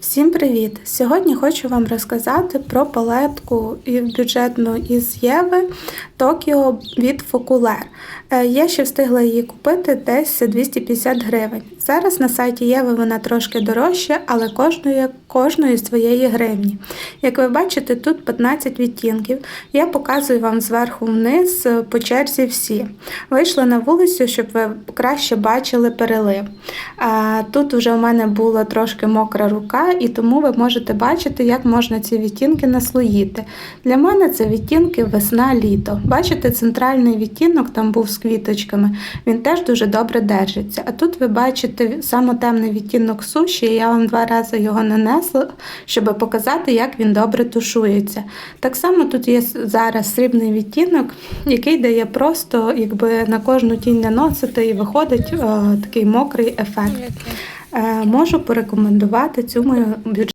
Всім привіт! Сьогодні хочу вам розказати про палетку бюджетну із Єви Токіо від Фокулер. Е, Я ще встигла її купити десь 250 гривень. Зараз на сайті Єви вона трошки дорожча, але кожної, кожної своєї гривні. Як ви бачите, тут 15 відтінків. Я показую вам зверху вниз е, по черзі всі. Вийшла на вулицю, щоб ви краще бачили перелив. Тут вже у мене була трошки мокра рука, і тому ви можете бачити, як можна ці відтінки наслоїти. Для мене це відтінки весна-літо. Бачите, центральний відтінок там був з квіточками, він теж дуже добре держиться. А тут ви бачите саме темний відтінок суші, і я вам два рази його нанесла, щоб показати, як він добре тушується. Так само тут є зараз срібний відтінок, який дає просто якби на кожну тінь наносити і виходить е, такий мокрий ефект. Е, можу порекомендувати цю мою бюджет.